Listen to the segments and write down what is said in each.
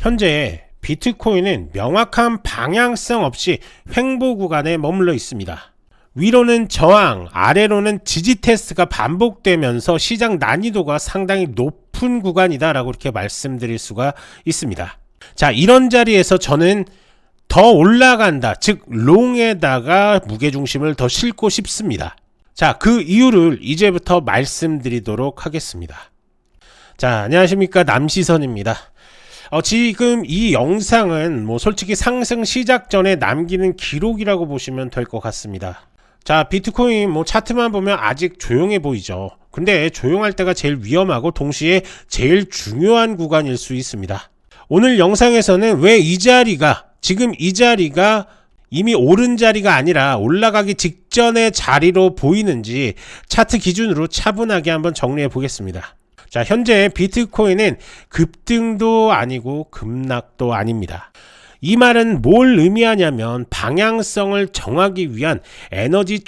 현재 비트코인은 명확한 방향성 없이 횡보 구간에 머물러 있습니다. 위로는 저항, 아래로는 지지 테스트가 반복되면서 시장 난이도가 상당히 높은 구간이다라고 이렇게 말씀드릴 수가 있습니다. 자, 이런 자리에서 저는 더 올라간다. 즉, 롱에다가 무게중심을 더 싣고 싶습니다. 자, 그 이유를 이제부터 말씀드리도록 하겠습니다. 자, 안녕하십니까. 남시선입니다. 어, 지금 이 영상은 뭐 솔직히 상승 시작 전에 남기는 기록이라고 보시면 될 것 같습니다. 자, 비트코인 뭐 차트만 보면 아직 조용해 보이죠. 근데 조용할 때가 제일 위험하고 동시에 제일 중요한 구간일 수 있습니다. 오늘 영상에서는 왜 이 자리가 지금 이 자리가 이미 오른 자리가 아니라 올라가기 직전의 자리로 보이는지 차트 기준으로 차분하게 한번 정리해 보겠습니다. 자, 현재 비트코인은 급등도 아니고 급락도 아닙니다. 이 말은 뭘 의미하냐면 방향성을 정하기 위한 에너지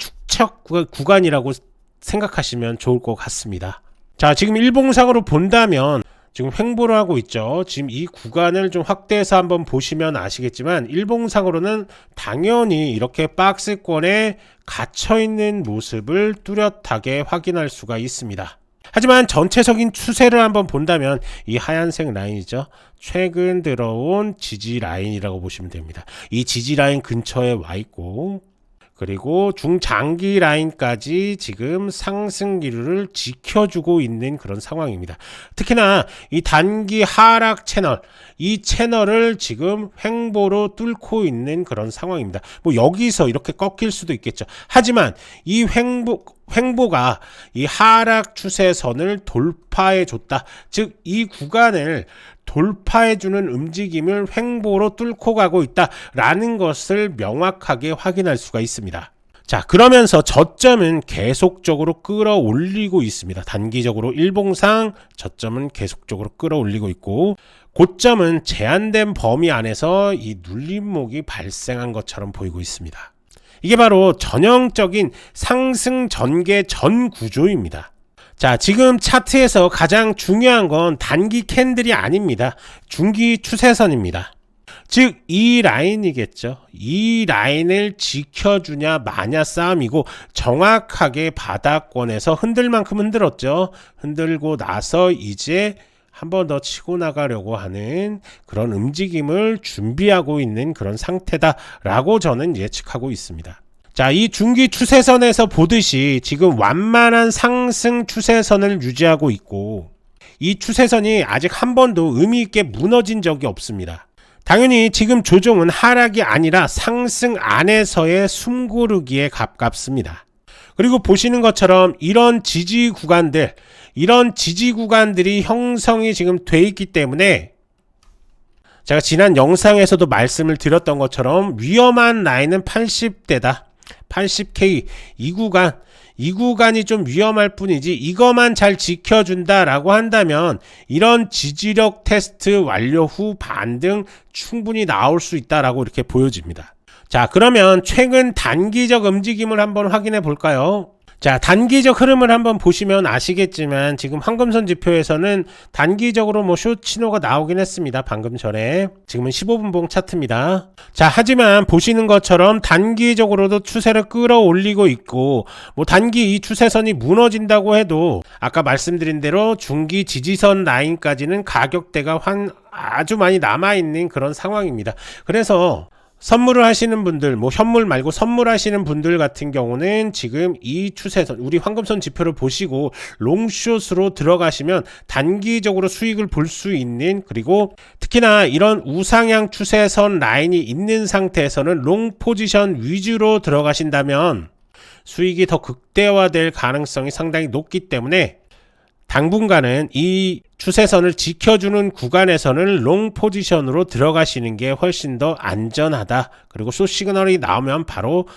구- 구간이라고 생각하시면 좋을 것 같습니다. 자, 지금 일봉상으로 본다면 지금 횡보를 하고 있죠. 지금 이 구간을 좀 확대해서 한번 보시면 아시겠지만 일봉상으로는 당연히 이렇게 박스권에 갇혀 있는 모습을 뚜렷하게 확인할 수가 있습니다. 하지만 전체적인 추세를 한번 본다면 이 하얀색 라인이죠. 최근 들어온 지지 라인이라고 보시면 됩니다. 이 지지 라인 근처에 와 있고 그리고 중장기 라인까지 지금 상승 기류를 지켜주고 있는 그런 상황입니다. 특히나 이 단기 하락 채널, 이 채널을 지금 횡보로 뚫고 있는 그런 상황입니다. 뭐 여기서 이렇게 꺾일 수도 있겠죠. 하지만 이 횡보 횡보가 이 하락 추세선을 돌파해 줬다. 즉 이 구간을 돌파해 주는 움직임을 횡보로 뚫고 가고 있다라는 것을 명확하게 확인할 수가 있습니다. 자, 그러면서 저점은 계속적으로 끌어올리고 있습니다. 단기적으로 일봉상 저점은 계속적으로 끌어올리고 있고 고점은 제한된 범위 안에서 이 눌림목이 발생한 것처럼 보이고 있습니다. 이게 바로 전형적인 상승 전개 전 구조입니다. 자, 지금 차트에서 가장 중요한 건 단기 캔들이 아닙니다. 중기 추세선입니다. 즉, 이 라인이겠죠. 이 라인을 지켜주냐, 마냐 싸움이고, 정확하게 바닥권에서 흔들 만큼 흔들었죠. 흔들고 나서 이제 한 번 더 치고 나가려고 하는 그런 움직임을 준비하고 있는 그런 상태다라고 저는 예측하고 있습니다. 자, 이 중기 추세선에서 보듯이 지금 완만한 상승 추세선을 유지하고 있고 이 추세선이 아직 한 번도 의미 있게 무너진 적이 없습니다. 당연히 지금 조정은 하락이 아니라 상승 안에서의 숨고르기에 가깝습니다. 그리고 보시는 것처럼 이런 지지 구간들, 이런 지지 구간들이 형성이 지금 돼 있기 때문에 제가 지난 영상에서도 말씀을 드렸던 것처럼 위험한 라인은 80대다. 80K 이 구간 이 구간이 좀 위험할 뿐이지 이것만 잘 지켜준다라고 한다면 이런 지지력 테스트 완료 후 반등 충분히 나올 수 있다라고 이렇게 보여집니다. 자 그러면 최근 단기적 움직임을 한번 확인해 볼까요? 자, 단기적 흐름을 한번 보시면 아시겠지만 지금 황금선 지표에서는 단기적으로 뭐 쇼치노가 나오긴 했습니다. 방금 전에. 지금은 15분봉 차트입니다. 자, 하지만 보시는 것처럼 단기적으로도 추세를 끌어올리고 있고 뭐 단기 이 추세선이 무너진다고 해도 아까 말씀드린 대로 중기 지지선 라인까지는 가격대가 한 아주 많이 남아 있는 그런 상황입니다. 그래서 선물을 하시는 분들, 뭐 현물 말고 선물하시는 분들 같은 경우는 지금 이 추세선, 우리 황금선 지표를 보시고 롱숏으로 들어가시면 단기적으로 수익을 볼 수 있는 그리고 특히나 이런 우상향 추세선 라인이 있는 상태에서는 롱 포지션 위주로 들어가신다면 수익이 더 극대화될 가능성이 상당히 높기 때문에 당분간은 이 추세선을 지켜주는 구간에서는 롱 포지션으로 들어가시는 게 훨씬 더 안전하다. 그리고 숏 시그널이 나오면 바로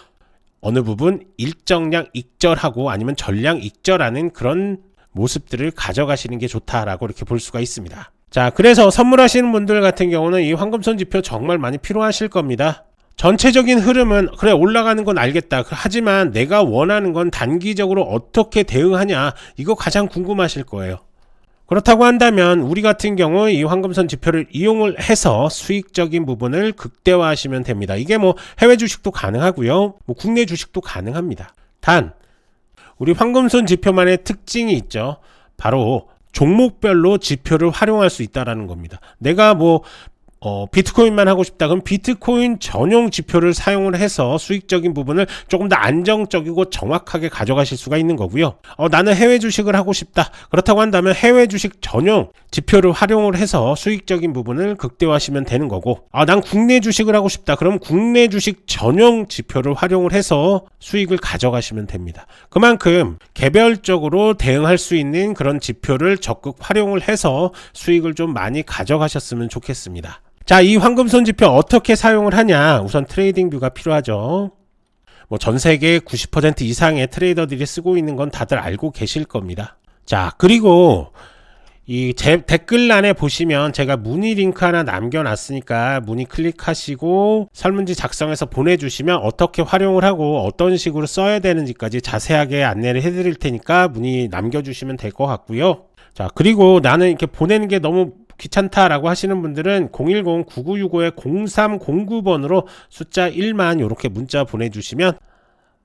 어느 부분 일정량 익절하고 아니면 전량 익절하는 그런 모습들을 가져가시는 게 좋다라고 이렇게 볼 수가 있습니다. 자, 그래서 선물하시는 분들 같은 경우는 이 황금선 지표 정말 많이 필요하실 겁니다. 전체적인 흐름은 그래 올라가는 건 알겠다. 하지만 내가 원하는 건 단기적으로 어떻게 대응하냐 이거 가장 궁금하실 거예요. 그렇다고 한다면 우리 같은 경우 이 황금선 지표를 이용을 해서 수익적인 부분을 극대화하시면 됩니다. 이게 뭐 해외 주식도 가능하고요. 뭐 국내 주식도 가능합니다. 단 우리 황금선 지표만의 특징이 있죠. 바로 종목별로 지표를 활용할 수 있다라는 겁니다. 내가 뭐 어, 비트코인만 하고 싶다. 그럼 비트코인 전용 지표를 사용을 해서 수익적인 부분을 조금 더 안정적이고 정확하게 가져가실 수가 있는 거고요. 어, 나는 해외 주식을 하고 싶다. 그렇다고 한다면 해외 주식 전용 지표를 활용을 해서 수익적인 부분을 극대화하시면 되는 거고, 아, 난 국내 주식을 하고 싶다. 그럼 국내 주식 전용 지표를 활용을 해서 수익을 가져가시면 됩니다. 그만큼 개별적으로 대응할 수 있는 그런 지표를 적극 활용을 해서 수익을 좀 많이 가져가셨으면 좋겠습니다. 자, 이 황금 손 지표 어떻게 사용을 하냐? 우선 트레이딩 뷰가 필요하죠. 뭐 전 세계 90% 이상의 트레이더들이 쓰고 있는 건 다들 알고 계실 겁니다. 자, 그리고 이 제 댓글란에 보시면 제가 문의 링크 하나 남겨놨으니까 문의 클릭하시고 설문지 작성해서 보내주시면 어떻게 활용을 하고 어떤 식으로 써야 되는지까지 자세하게 안내를 해드릴 테니까 문의 남겨주시면 될 것 같고요. 자, 그리고 나는 이렇게 보내는 게 너무 귀찮다라고 하시는 분들은 010-9965-0309번으로 숫자 1만 이렇게 문자 보내주시면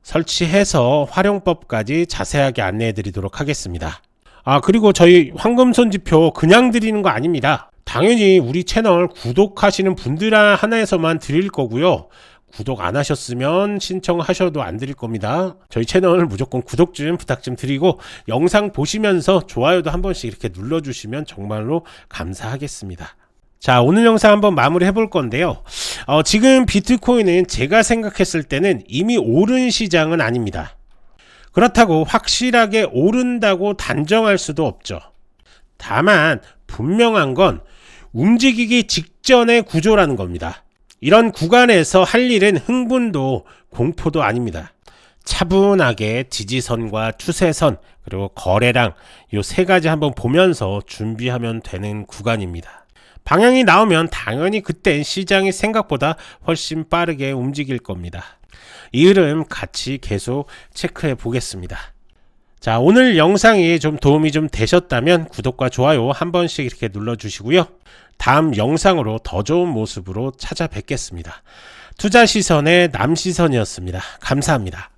설치해서 활용법까지 자세하게 안내해 드리도록 하겠습니다. 아, 그리고 저희 황금손 지표 그냥 드리는 거 아닙니다. 당연히 우리 채널 구독하시는 분들 하나에서만 드릴 거고요. 구독 안 하셨으면 신청하셔도 안 드릴 겁니다. 저희 채널 무조건 구독 좀 부탁 좀 드리고 영상 보시면서 좋아요도 한 번씩 이렇게 눌러주시면 정말로 감사하겠습니다. 자, 오늘 영상 한번 마무리 해볼 건데요. 어, 지금 비트코인은 제가 생각했을 때는 이미 오른 시장은 아닙니다. 그렇다고 확실하게 오른다고 단정할 수도 없죠. 다만 분명한 건 움직이기 직전의 구조라는 겁니다. 이런 구간에서 할 일은 흥분도 공포도 아닙니다. 차분하게 지지선과 추세선 그리고 거래량 이세 가지 한번 보면서 준비하면 되는 구간입니다. 방향이 나오면 당연히 그땐 시장이 생각보다 훨씬 빠르게 움직일 겁니다. 이 흐름 같이 계속 체크해 보겠습니다. 자, 오늘 영상이 좀 도움이 좀 되셨다면 구독과 좋아요 한 번씩 이렇게 눌러주시고요. 다음 영상으로 더 좋은 모습으로 찾아뵙겠습니다. 투자 시선의 남시선이었습니다. 감사합니다.